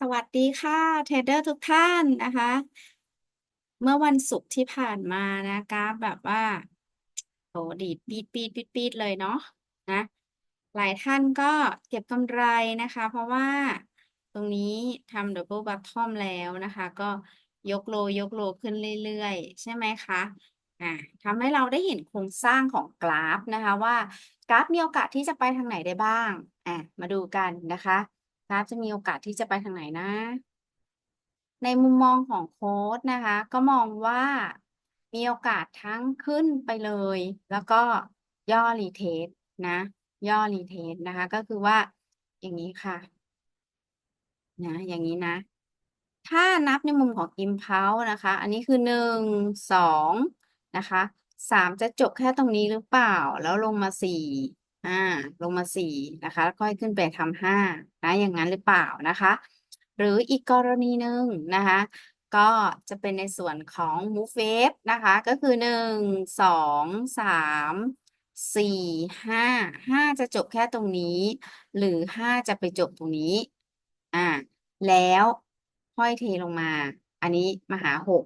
สวัสดีค่ะเทรดเดอร์ทุกท่านนะคะ เมื่อวันศุกร์ที่ผ่านมานะกราฟแบบว่าโหดีดปีดปีดปีดปีดเลยเนาะนะ หลายท่านก็เก็บกำไรนะคะ เพราะว่าตรงนี้ทำดับเบิลบัตทอมแล้วนะคะ ก็ยกโลยกโลขึ้นเรื่อยๆ ใช่ไหมคะอ่าทำให้เราได้เห็นโครงสร้างของกราฟนะคะ ว่ากราฟมีโอกาสที่จะไปทางไหนได้บ้างอะมาดูกันนะคะ กราฟจะมีโอกาสที่จะไปทางไหนนะ ในมุมมองของโค้ดนะคะ ก็มองว่ามีโอกาสทั้งขึ้นไปเลย แล้วก็ย่อรีเทสนะ ย่อรีเทสนะคะ ก็คือว่าอย่างนี้ค่ะ นะ อย่างนี้นะ ถ้านับในมุมของ impulse นะคะ อันนี้คือหนึ่งสองนะคะสามจะจบแค่ตรงนี้หรือเปล่า แล้วลงมาสี่ อ่าลงมาสี่นะคะค่อยขึ้นไปทำห้านะอย่างนั้นหรือเปล่านะคะ หรืออีกกรณีหนึ่งนะคะ ก็จะเป็นในส่วนของ move wave นะคะ ก็คือหนึ่งสองสามสี่ห้าห้าจะจบแค่ตรงนี้ หรือห้าจะไปจบตรงนี้อ่าแล้วค่อยเทลงมา อันนี้มาหาหก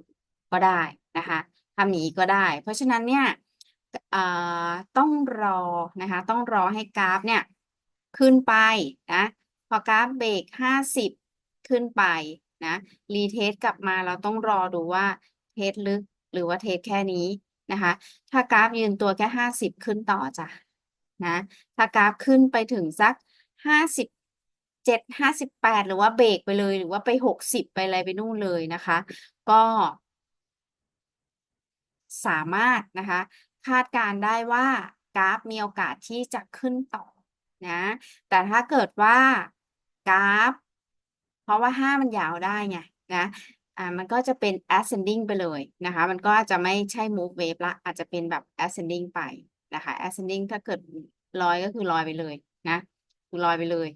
ก็ได้นะคะทำอย่างนี้ก็ได้ เพราะฉะนั้นเนี่ย ต้องรอนะคะ ต้องรอให้กราฟเนี่ย ขึ้นไปนะ พอกราฟเบรกห้าสิบขึ้นไปนะรีเทสกลับมาเราต้องรอดูว่าเทสลึกหรือว่าเทสแค่นี้นะคะ ถ้ากราฟยืนตัวแค่ห้าสิบขึ้นต่อจ้ะนะถ้ากราฟขึ้นไปถึงสักห้าสิบเจ็ดห้าสิบแปดหรือว่าเบรกไปเลยหรือว่าไปหกสิบไปอะไรไปนู่นเลยนะคะ ก็สามารถนะคะ คาดการได้ว่ากราฟมีโอกาสที่จะขึ้นต่อนะ แต่ถ้าเกิดว่ากราฟ เพราะว่าห้ามันยาวได้ไงนะอ่ามันก็จะเป็น ascending ไปเลยนะคะ มันก็อาจจะไม่ใช่ move wave ละ อาจจะเป็นแบบ ascending ไปนะคะ ascending ถ้าเกิดลอยก็คือลอยไปเลยนะคือลอยไปเลย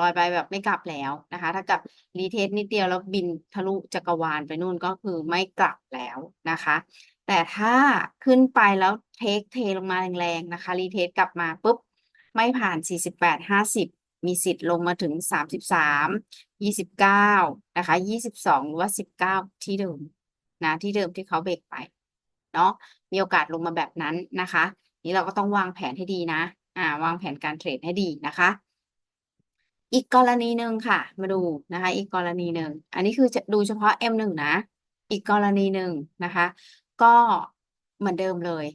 ลอยไปแบบไม่กลับแล้วนะคะ ถ้ากับรีเทสนิดเดียวแล้วบินทะลุจักรวาลไปนู่นก็คือไม่กลับแล้วนะคะ แต่ถ้าขึ้นไปแล้วเทคเทลงมาแรงๆนะคะรีเทสกลับมาปุ๊บไม่ผ่าน 48 50 มีสิทธิ์ลงมาถึง 33 29 นะคะ 22 หรือว่า 19 ที่เดิมนะที่เดิมที่เขาเบรกไปเนาะมีโอกาสลงมาแบบนั้นนะคะ นี่เราก็ต้องวางแผนให้ดีนะอ่าวางแผนการเทรดให้ดีนะคะ อีกกรณีหนึ่งค่ะ มาดูนะคะ อีกกรณีหนึ่งอันนี้คือจะดูเฉพาะ M1 นะ อีกกรณีหนึ่งนะคะ ก็เหมือนเดิมเลย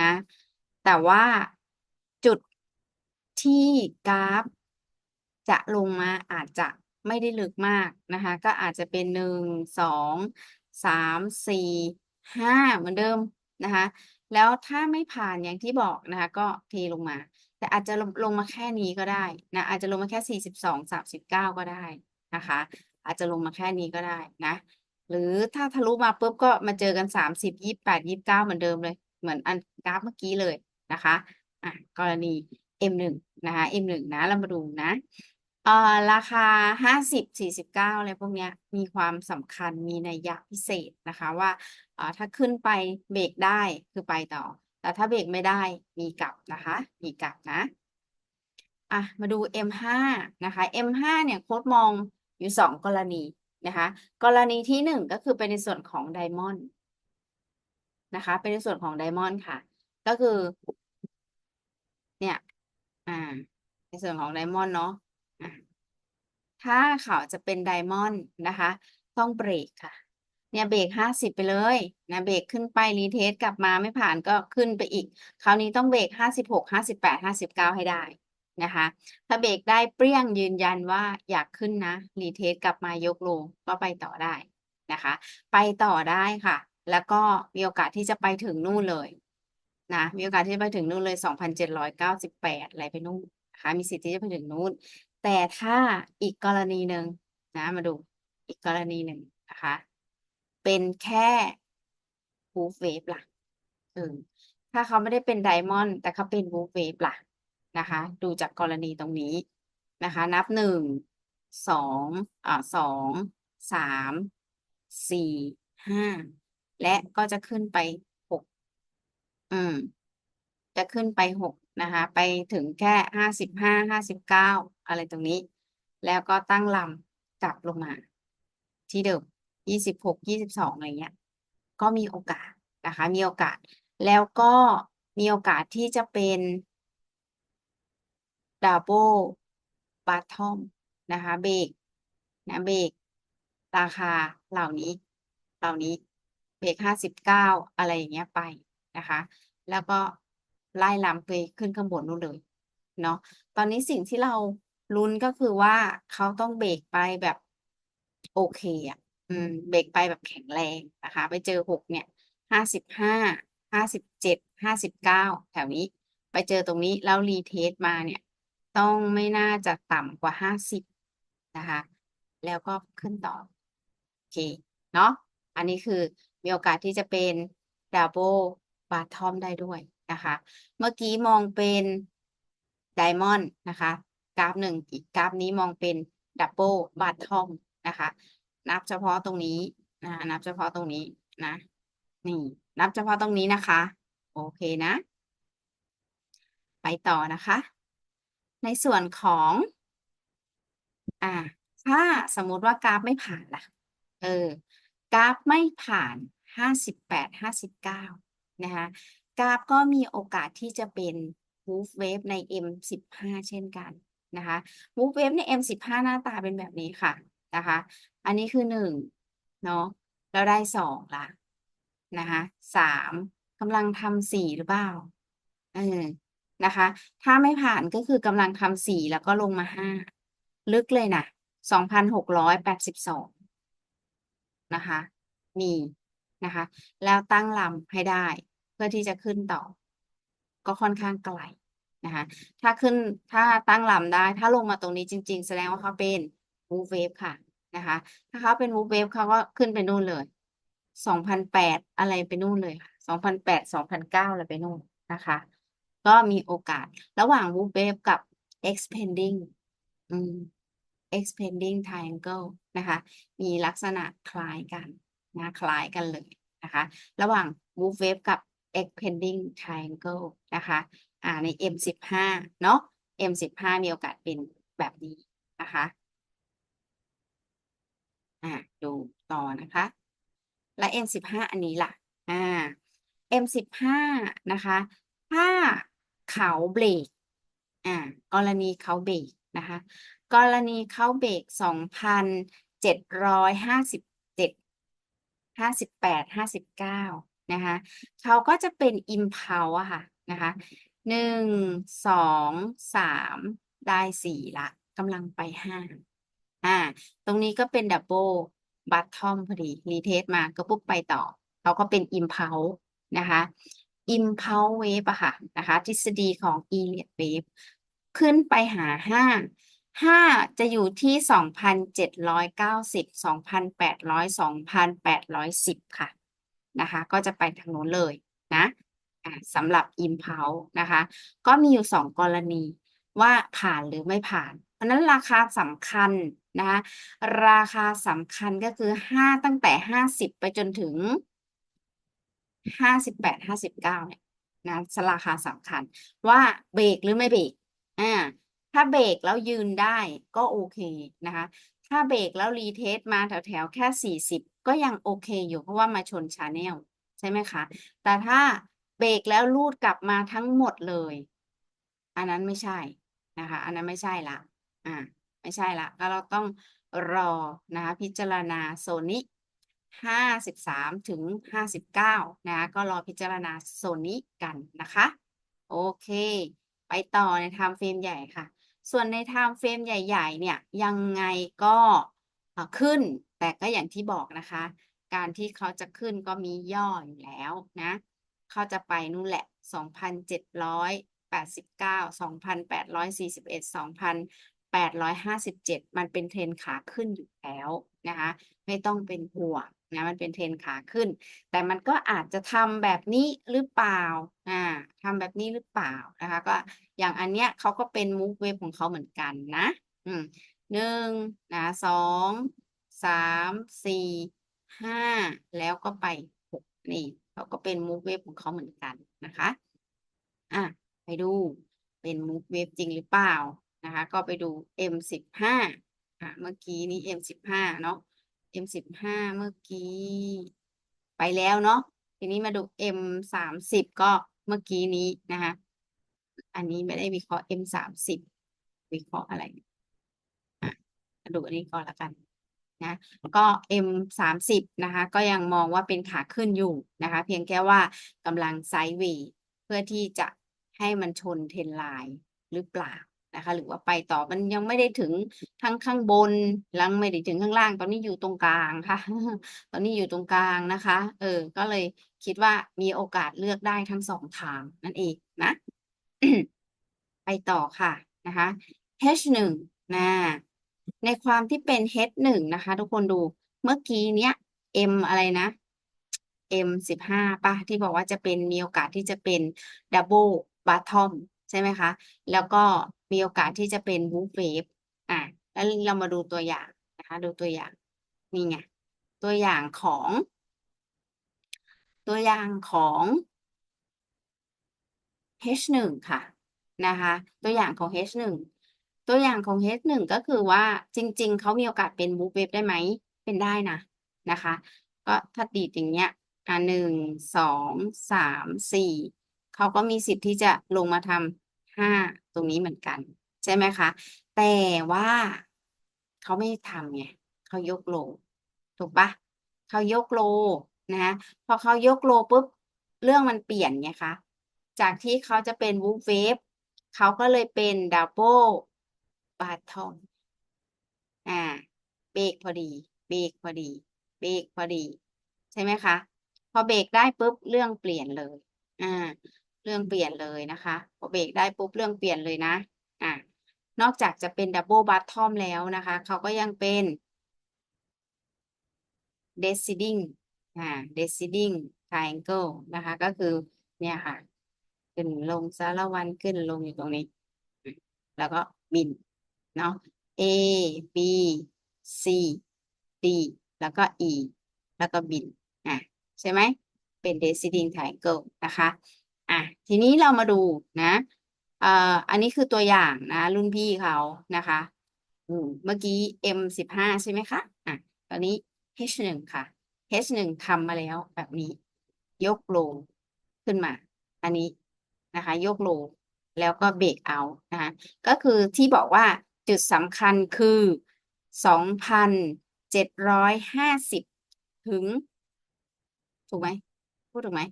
นะ แต่ว่าจุดที่กราฟ จะลงมาอาจจะไม่ได้ลึกมากนะคะ ก็อาจจะเป็นหนึ่งสองสามสี่ห้าเหมือนเดิมนะคะ แล้วถ้าไม่ผ่านอย่างที่บอกนะคะ ก็เทลงมา แต่อาจจะลงลงมาแค่นี้ก็ได้นะอาจจะลงมาแค่สี่สิบสองสามสิบเก้าก็ได้นะคะ อาจจะลงมาแค่นี้ก็ได้นะ หรือถ้าทะลุมาปุ๊บก็มาเจอกันสามสิบยี่แปดยี่เก้าเหมือนเดิมเลย เหมือนอันกราฟเมื่อกี้เลยนะคะอะกรณี M1 นะคะ M1 นะเรามาดูนะเอ่อราคาห้าสิบสี่สิบเก้าอะไรพวกเนี้ยมีความสำคัญมีนัยยะพิเศษนะคะว่าเอ่อถ้าขึ้นไปเบรกได้คือไปต่อ แต่ถ้าเบรกไม่ได้มีกลับนะคะ มีกลับนะอะมาดู M5 นะคะ M5 เนี่ยโค้ดมองอยู่สองกรณี นะคะ กรณีที่หนึ่งก็คือเป็นในส่วนของไดมอนด์นะคะ เป็นในส่วนของไดมอนด์ค่ะ ก็คือ เนี่ย อ่า ในส่วนของไดมอนด์เนาะอะถ้าเขาจะเป็นไดมอนด์นะคะ ต้องเบรกค่ะ เนี่ยเบรกห้าสิบไปเลยนะเบรกขึ้นไปรีเทสกลับมาไม่ผ่านก็ขึ้นไปอีก คราวนี้ต้องเบรกห้าสิบหกห้าสิบแปดห้าสิบเก้าให้ได้ นะคะ ถ้าเบรกได้เปรี้ยงยืนยันว่าอยากขึ้นนะ รีเทสกลับมายกโลก็ไปต่อได้นะคะ ไปต่อได้ค่ะ แล้วก็มีโอกาสที่จะไปถึงนู่นเลยนะ มีโอกาสที่จะไปถึงนู่นเลยสองพันเจ็ดร้อยเก้าสิบแปดอะไรไปนู่นนะคะมีสิทธิ์ที่จะไปถึงนู่น แต่ถ้าอีกกรณีหนึ่งนะ มาดูอีกกรณีหนึ่งนะคะ เป็นแค่บูฟเวฟล่ะเออถ้าเขาไม่ได้เป็นไดมอนด์แต่เขาเป็นบูฟเวฟล่ะ นะคะ ดูจากกรณีตรงนี้นะคะ นับหนึ่งสองอ่าสองสามสี่ห้าและก็จะขึ้นไปหกอืม จะขึ้นไปหกนะคะ ไปถึงแค่ห้าสิบห้าห้าสิบเก้าอะไรตรงนี้ แล้วก็ตั้งลำกลับลงมา ที่เดิมยี่สิบหกยี่สิบสองอะไรเงี้ย ก็มีโอกาสนะคะ มีโอกาส แล้วก็มีโอกาสที่จะเป็น ดับเบิลบ t ทอมนะคะเบรกนะเบรกราคาเหล่านี้ เหล่านี้เบรกห้าสิบเก้าอะไรอย่างเงี้ยไปนะคะ แล้วก็ไล่ลำไปขึ้นข้างบนนู่นเลยเนาะตอนนี้สิ่งที่เราลุ้นก็คือว่าเขาต้องเบรกไปแบบโอเคอะอืมเบรกไปแบบแข็งแรงนะคะ ไปเจอหกเนี่ยห้าสิบห้าห้าสิบเจ็ดห้าสิบเก้าแถวนี้ ไปเจอตรงนี้แล้วรีเทสมาเนี่ย ต้องไม่น่าจะต่ำกว่าห้าสิบนะคะ แล้วก็ขึ้นต่อ โอเค เนาะอันนี้คือมีโอกาสที่จะเป็นดับเบิลบ t ทอมได้ด้วยนะคะ เมื่อกี้มองเป็นไดมอนด์นะคะ กราฟหนึ่งอีกกราฟนี้มองเป็นดับเบิลบ t ทอมนะคะ นับเฉพาะตรงนี้นะนับเฉพาะตรงนี้นะ นี่ นับเฉพาะตรงนี้นะคะ โอเคนะ ไปต่อนะคะ ในส่วนของ อ่า ถ้าสมมุติว่ากราฟไม่ผ่านล่ะ เออ กราฟไม่ผ่านห้าสิบแปดห้าสิบเก้านะคะ กราฟก็มีโอกาสที่จะเป็น move wave ใน M15 เช่นกันนะคะ move wave ใน M15 หน้าตาเป็นแบบนี้ค่ะนะคะ อันนี้คือหนึ่งเนาะเราได้สองละนะคะสามกำลังทำสี่หรือเปล่าเออ นะคะ ถ้าไม่ผ่านก็คือกำลังทำสี่แล้วก็ลงมาห้าลึกเลยนะสองพันหกร้อยแปดสิบสองนะคะนี่นะคะ แล้วตั้งลำให้ได้ เพื่อที่จะขึ้นต่อ ก็ค่อนข้างไกลนะคะ ถ้าขึ้นถ้าตั้งลำได้ ถ้าลงมาตรงนี้จริง ๆ แสดงว่าเขาเป็น move wave ค่ะนะคะ ถ้าเขาเป็น move wave เขาก็ขึ้นไปนู่นเลยสองพันแปดอะไรไปนู่นเลยค่ะสองพันแปดสองพันเก้าอะไรไปนู่นนะคะ ก็มีโอกาสระหว่าง move wave กับ expanding อืม expanding triangle นะคะ มีลักษณะคล้ายกันนะคล้ายกันเลยนะคะ ระหว่าง move wave กับ expanding triangle นะคะอ่าใน M15 เนาะ M15 มีโอกาสเป็นแบบนี้นะคะอ่าดูต่อนะคะ และ M15 อันนี้ล่ะอ่า M15 นะคะ ถ้า เขาเบรกอ่ากรณีเขาเบรกนะคะ กรณีเขาเบรกสองพันเจ็ดร้อยห้าสิบเจ็ดห้าสิบแปดห้าสิบเก้านะคะเขาก็จะเป็น impulse อะค่ะนะคะหนึ่งสองสามได้สี่ละกำลังไปห้าอ่า ตรงนี้ก็เป็นดับเบิลบัตทอมพอดี รีเทสมาก็ปุ๊บไปต่อ เขาก็เป็น impulse นะคะ impulse wave อะค่ะนะคะทฤษฎีของ Elliott wave ขึ้นไปหาห้าห้าจะอยู่ที่สองพันเจ็ดร้อยเก้าสิบสองพันแปดร้อยสองพันแปดร้อยสิบค่ะนะคะก็จะไปทางโน้นเลยนะสำหรับ impulse นะคะ ก็มีอยู่สองกรณีว่าผ่านหรือไม่ผ่าน เพราะนั้นราคาสำคัญนะคะราคาสำคัญก็คือห้าตั้งแต่ห้าสิบไปจนถึง ห้าสิบแปดห้าสิบเก้าเนี่ยนะราคาสำคัญ ว่าเบรกหรือไม่เบรกอ่าถ้าเบรกแล้วยืนได้ก็โอเคนะคะ ถ้าเบรกแล้วรีเทสมาแถวแถวแค่สี่สิบก็ยังโอเคอยู่เพราะว่ามาชนชาแนลใช่ไหมคะ แต่ถ้าเบรกแล้วลูดกลับมาทั้งหมดเลย อันนั้นไม่ใช่นะคะ อันนั้นไม่ใช่ละอ่าไม่ใช่ละก็เราต้องรอนะคะพิจารณาโซนนี้ ห้าสิบสามถึงห้าสิบเก้านะก็รอพิจารณาโซนนี้กันนะคะ โอเค ไปต่อในไทม์เฟรมใหญ่ค่ะ ส่วนในไทม์เฟรมใหญ่ๆ เนี่ยยังไงก็ขึ้น แต่ก็อย่างที่บอกนะคะ การที่เขาจะขึ้นก็มีย่ออยู่แล้วนะ เขาจะไปนู่นแหละสองพันเจ็ดร้อยแปดสิบเก้าสองพันแปดร้อยสี่สิบเอ็ดสองพันแปดร้อยห้าสิบเจ็ดมันเป็นเทรนขาขึ้นอยู่แล้วนะคะ ไม่ต้องเป็นห่วง นะมันเป็นเทรนขาขึ้น แต่มันก็อาจจะทำแบบนี้หรือเปล่าอ่าทำแบบนี้หรือเปล่านะคะ ก็อย่างอันเนี้ยเขาก็เป็นมูฟเวฟของเขาเหมือนกันนะ อืมหนึ่งนะสองสามสี่ห้าแล้วก็ไปหกนี่เขาก็เป็นมูฟเวฟของเขาเหมือนกันนะคะอะไปดูเป็นมูฟเวฟจริงหรือเปล่านะคะ ก็ไปดู M15 อะเมื่อกี้นี้ M สิบห้าเนาะ M สิบห้าเมื่อกี้ ไปแล้วเนาะทีนี้มาดู M สามสิบก็เมื่อกี้นี้นะคะอันนี้ไม่ได้วิเคราะห์ M สามสิบวิเคราะห์อะไรอะมาดูอันนี้ก่อนละกันนะก็ M สามสิบนะคะ ก็ยังมองว่าเป็นขาขึ้นอยู่นะคะ เพียงแค่ว่ากำลังไซด์เวย์เพื่อที่จะให้มันชนเทนไลน์หรือเปล่า นะคะ หรือว่าไปต่อมันยังไม่ได้ถึงทั้งข้างบนล้วไม่ได้ถึงข้างล่าง ตอนนี้อยู่ตรงกลางค่ะ ตอนนี้อยู่ตรงกลางนะคะ เออ ก็เลยคิดว่ามีโอกาสเลือกได้ทั้งสองทางนั่นเองนะ ไปต่อค่ะนะคะ H1 นะในความที่เป็น H1 นะคะ ทุกคนดูเมื่อกี้เนี้ย M อะไรนะ M สิบห้าป่ะ ที่บอกว่าจะเป็นมีโอกาสที่จะเป็น Double Bottom ใช่ไหมคะ แล้วก็ มีโอกาสที่จะเป็น Wolf Wave อะแล้วเรามาดูตัวอย่างนะคะดูตัวอย่างนี่ไงตัวอย่างของ ตัวอย่างของ H1 ค่ะนะคะตัวอย่างของ H1 ตัวอย่างของ H1 ก็คือว่าจริง ๆ เขามีโอกาสเป็นบู f เวฟได้ไหม เป็นได้นะนะคะ ก็ถ้าดีดอย่างเงี้ยอ่าหนึ่งสองสามสี่เขาก็มีสิทธิ์ที่จะลงมาทำห้า ตรงนี้เหมือนกัน ใช่ไหมคะ แต่ว่าเขาไม่ทำไงเขายกโล ถูกปะเขายกโลนะพอเขายกโลปุ๊บเรื่องมันเปลี่ยนไงคะจากที่เขาจะเป็นวูฟเวฟเขาก็เลยเป็นดับเบิลบาทอมอ่าเบรกพอดี เบรกพอดี เบรกพอดี ใช่ไหมคะ พอเบรกได้ปุ๊บเรื่องเปลี่ยนเลย อ่า เรื่องเปลี่ยนเลยนะคะพอเบรกได้ปุ๊บเรื่องเปลี่ยนเลยนะอ่านอกจากจะเป็นดับเบิลบ t ทอมแล้วนะคะ เขาก็ยังเป็น descending อ่า descending triangle นะคะ ก็คือเนี่ยค่ะ ขึ้นลงสารวันขึ้นลงอยู่ตรงนี้ แล้วก็บินเนาะ A B C D แล้วก็ E แล้วก็บินอะใช่ไหมเป็น descending triangle นะคะ อะทีนี้เรามาดูนะเอ่ออันนี้คือตัวอย่างนะ รุ่นพี่เขานะคะอืมเมื่อกี้ M สิบห้าใช่ไหมคะอะตอนนี้ H หนึ่งค่ะ H หนึ่งทำมาแล้วแบบนี้ ยกโลขึ้นมา อันนี้นะคะ ยกโลแล้วก็เบรกเอานะคะก็คือที่บอกว่าจุดสำคัญคือสองพันเจ็ดร้อยห้าสิบถึง ถูกไหมพูดถูกไหม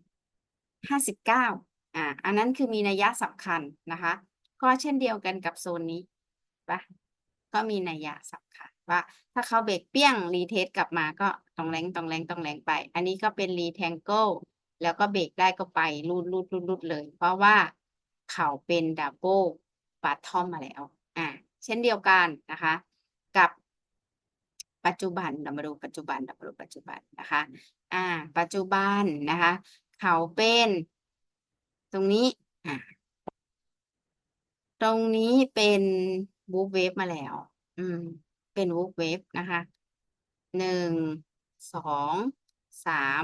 ห้าสิบเก้าอ่าอันนั้นคือมีนัยยะสำคัญนะคะ ก็เช่นเดียวกันกับโซนนี้ปะก็มีนัยยะสำคัญว่า ถ้าเขาเบรกเปี้ยงรีเทสกลับมาก็ต้องแรงต้องแรงต้องแรงไป อันนี้ก็เป็นรีแทงเกิลแล้วก็เบรกได้ก็ไปรูดรูดรูดรูดเลย เพราะว่าเขาเป็นดับเบิลบ t ทอมมาแล้ว อ่า เช่นเดียวกันนะคะ กับปัจจุบันเรามาดูปัจจุบันเรามาดูปัจจุบันนะคะ อ่า ปัจจุบันนะคะ เขาเป็น ตรงนี้อ่าตรงนี้เป็นวูฟเวฟมาแล้ว อืม เป็นวูฟเวฟนะคะหนึ่งสองสาม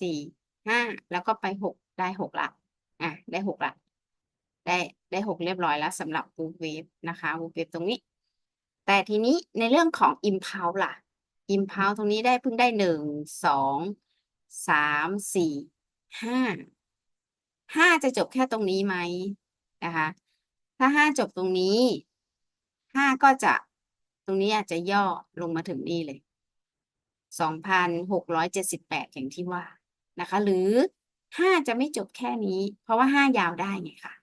สี่ห้าแล้วก็ไปหกได้หกละอะได้หกละได้ได้หกเรียบร้อยแล้วสำหรับวูฟเวฟนะคะวูฟเวฟตรงนี้ แต่ทีนี้ในเรื่องของ impulse ล่ะ impulse ตรงนี้ได้เพิ่งได้หนึ่งสองสามสี่ ห้าห้าจะจบแค่ตรงนี้ไหมนะคะ ถ้าห้าจบตรงนี้ห้าก็จะตรงนี้อาจจะย่อลงมาถึงนี่เลยสองพันหกร้อยเจ็ดสิบแปดอย่างที่ว่านะคะ หรือห้าจะไม่จบแค่นี้ เพราะว่าห้ายาวได้ไงค่ะ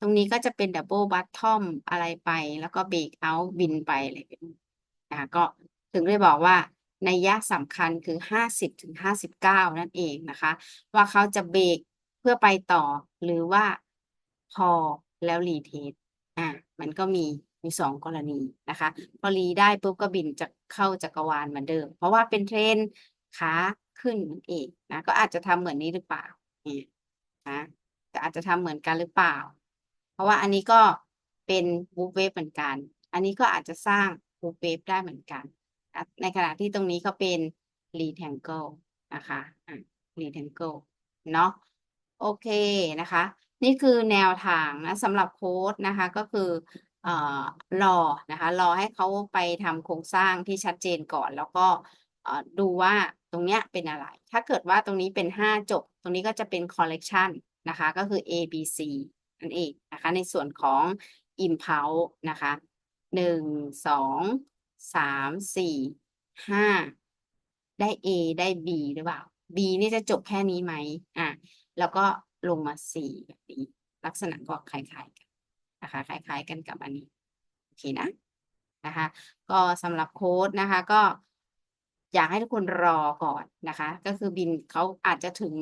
ตรงนี้ก็จะเป็นดับเบิลบัตทอมอะไรไป แล้วก็เบรกเอาบินไปอะไรแบบนี้นะคะก็ถึงได้บอกว่า ในยะสำคัญคือห้าสิบถึงห้าสิบเก้านั่นเองนะคะ ว่าเขาจะเบรกเพื่อไปต่อหรือว่าพอแล้วรีเทสอะมันก็มีมีสองกรณีนะคะ พอรีได้ปุ๊บก็บินจะเข้าจักรวาลเหมือนเดิม เพราะว่าเป็นเทรนขาขึ้นนั่นเองนะก็อาจจะทำเหมือนนี้หรือเปล่าเนี่ยนะแต่อาจจะทำเหมือนกันหรือเปล่า เพราะว่าอันนี้ก็เป็นวูฟเวฟเหมือนกัน อันนี้ก็อาจจะสร้างวูฟเวฟได้เหมือนกัน ในขณะที่ตรงนี้ก็เป็นรีแทงเกิลนะคะอะรีแทงเกิลเนาะโอเคนะคะ นี่คือแนวทางนะสำหรับโค้ดนะคะก็คือเอ่อรอนะคะ รอให้เขาไปทำโครงสร้างที่ชัดเจนก่อน แล้วก็ดูว่าตรงเนี้ยเป็นอะไร ถ้าเกิดว่าตรงนี้เป็นห้าจบ ตรงนี้ก็จะเป็น collection นะคะ ก็คือ A B C นั่นเองนะคะ ในส่วนของ impulse นะคะหนึ่ง สามสี่ห้าได้ A ได้ B หรือเปล่า B นี่จะจบแค่นี้ไหมอะแล้วก็ลงมา C แบบนี้ลักษณะก็คล้ายๆกันนะคะคล้าย ๆ กันกับอันนี้โอเคนะนะคะ ก็สำหรับโค้ดนะคะ ก็อยากให้ทุกคนรอก่อนนะคะ ก็คือบินเขาอาจจะถึง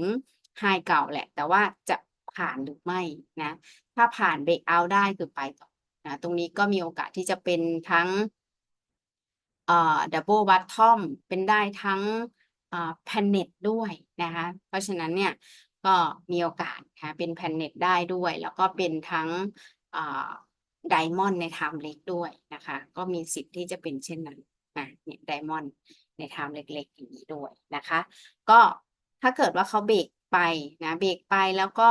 ไฮเก่าแหละ แต่ว่าจะผ่านหรือไม่นะ ถ้าผ่านเบรกเอาได้คือไปต่อนะตรงนี้ก็มีโอกาสที่จะเป็นทั้ง เอ่อดับเบิลบัตทอมเป็นได้ทั้งเอ่อแพนเน็ตด้วยนะคะเพราะฉะนั้นเนี่ยก็มีโอกาสนะคะเป็นแพนเน็ตได้ด้วย แล้วก็เป็นทั้งไดมอนด์ในไทม์เล็กด้วยนะคะ ก็มีสิทธิ์ที่จะเป็นเช่นนั้นนะเนี่ยไดมอนด์ในไทม์เล็กๆอย่างนี้ด้วยนะคะ ก็ถ้าเกิดว่าเขาเบรกไปนะเบรกไปแล้วก็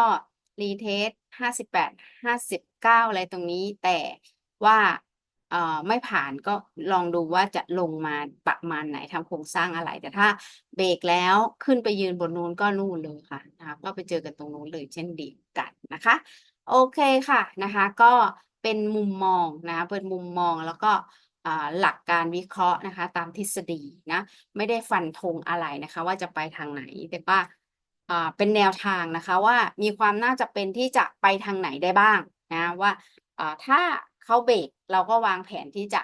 รีเทสห้าสิบแปดห้าสิบเก้าอะไรตรงนี้แต่ว่า เอ่อไม่ผ่านก็ลองดูว่าจะลงมาประมาณไหนทำโครงสร้างอะไร แต่ถ้าเบรกแล้วขึ้นไปยืนบนนู้นก็นู่นเลยค่ะนะคะก็ไปเจอกันตรงนู้นเลยเช่นเดียวกันนะคะ โอเคค่ะนะคะ ก็เป็นมุมมองนะคะเป็นมุมมองแล้วก็อ่าหลักการวิเคราะห์นะคะ ตามทฤษฎีนะไม่ได้ฟันธงอะไรนะคะ ว่าจะไปทางไหนแต่ว่าอ่าเป็นแนวทางนะคะว่ามีความน่าจะเป็นที่จะไปทางไหนได้บ้างนะว่าอ่าถ้า เขาเบรกเราก็วางแผนที่จะ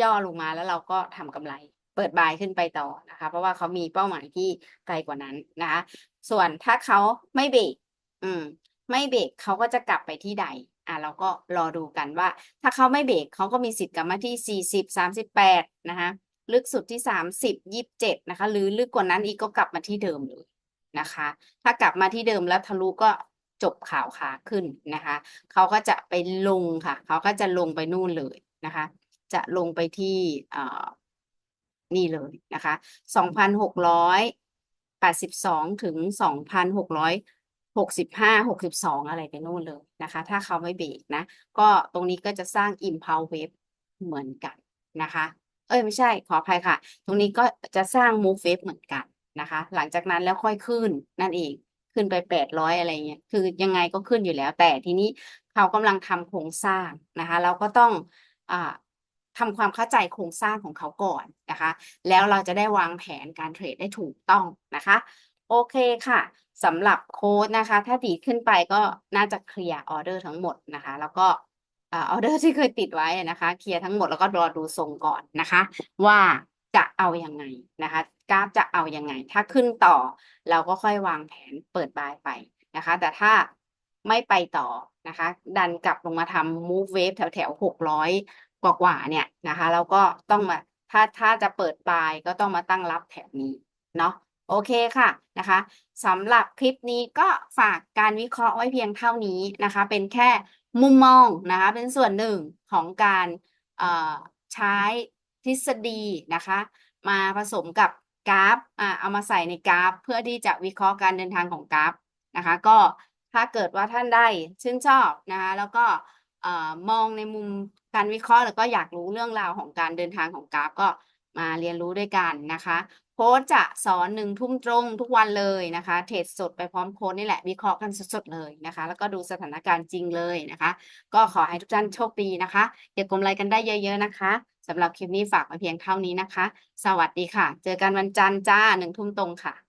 ย่อลงมาแล้วเราก็ทำกำไร เปิดบายขึ้นไปต่อนะคะ เพราะว่าเขามีเป้าหมายที่ไกลกว่านั้นนะคะส่วนถ้าเขาไม่เบรกอืม ไม่เบรกเขาก็จะกลับไปที่ใดอะเราก็รอดูกันว่า ถ้าเขาไม่เบรกเขาก็มีสิทธิ์กลับมาที่สี่สิบสามสิบแปดนะคะลึกสุดที่สามสิบยี่สิบเจ็ดนะคะ หรือลึกกว่านั้นอีกก็กลับมาที่เดิมเลยนะคะ ถ้ากลับมาที่เดิมแล้วทะลุก็ จบข่าวขาขึ้นนะคะ เขาก็จะไปลงค่ะ เขาก็จะลงไปนู่นเลยนะคะ จะลงไปที่นี่เลยนะคะสองพันหกร้อยแปดสิบสองถึงสองพันหกร้อยหกสิบห้าหกสิบสองอะไรไปนู่นเลยนะคะ ถ้าเขาไม่เบรกนะ ก็ตรงนี้ก็จะสร้าง impulse wave เหมือนกันนะคะ เอ้ยไม่ใช่ขออภัยค่ะ ตรงนี้ก็จะสร้าง move wave เหมือนกันนะคะ หลังจากนั้นแล้วค่อยขึ้นนั่นเอง ขึ้นไปแปดร้อยอะไรเงี้ยคือยังไงก็ขึ้นอยู่แล้ว แต่ทีนี้เขากำลังทำโครงสร้างนะคะ เราก็ต้องอ่าทำความเข้าใจโครงสร้างของเขาก่อนนะคะ แล้วเราจะได้วางแผนการเทรดได้ถูกต้องนะคะ โอเคค่ะสำหรับโค้ดนะคะ ถ้าดีดขึ้นไปก็น่าจะเคลียร์ออเดอร์ทั้งหมดนะคะ แล้วก็ออเดอร์ที่เคยติดไว้นะคะ เคลียร์ทั้งหมดแล้วก็รอดูทรงก่อนนะคะ ว่า จะเอาอยัางไงนะคะกราฟจะเอาอยัางไง ถ้าขึ้นต่อเราก็ค่อยวางแผนเปิดบายไปนะคะ แต่ถ้าไม่ไปต่อนะคะ ดันกลับลงมาทำ move wave แถวแถวหกร้อยกว่าเนี่ยนะคะแล้วก็ต้องมาถ้าถ้าจะเปิดบายก็ต้องมาตั้งรับแถบนี้เนาะโอเคค่ะนะคะสำหรับคลิปนี้ก็ฝากการวิเคราะห์ไว้เพียงเท่านี้นะคะ เป็นแค่มุมมองนะคะ เป็นส่วนหนึ่งของการใช้ ทฤษฎีนะคะ มาผสมกับกราฟอ่าเอามาใส่ในกราฟ เพื่อที่จะวิเคราะห์การเดินทางของกราฟนะคะ ก็ถ้าเกิดว่าท่านได้ชื่นชอบนะคะแล้วก็มองในมุมการวิเคราะห์แล้วก็อยากรู้เรื่องราวของการเดินทางของกราฟก็มาเรียนรู้ด้วยกันนะคะโค้ชจะสอนหนึ่งทุ่มตรงทุกวันเลยนะคะ เทรดสดไปพร้อมโค้ชนี่แหละวิเคราะห์กันสดๆเลยนะคะ แล้วก็ดูสถานการณ์จริงเลยนะคะ ก็ขอให้ทุกท่านโชคดีนะคะเก็บกำไรกันได้เยอะ ๆนะคะ สำหรับคลิปนี้ฝากไว้เพียงเท่านี้นะคะ สวัสดีค่ะ เจอกันวันจันทร์จ้าหนึ่งทุ่มตรงค่ะ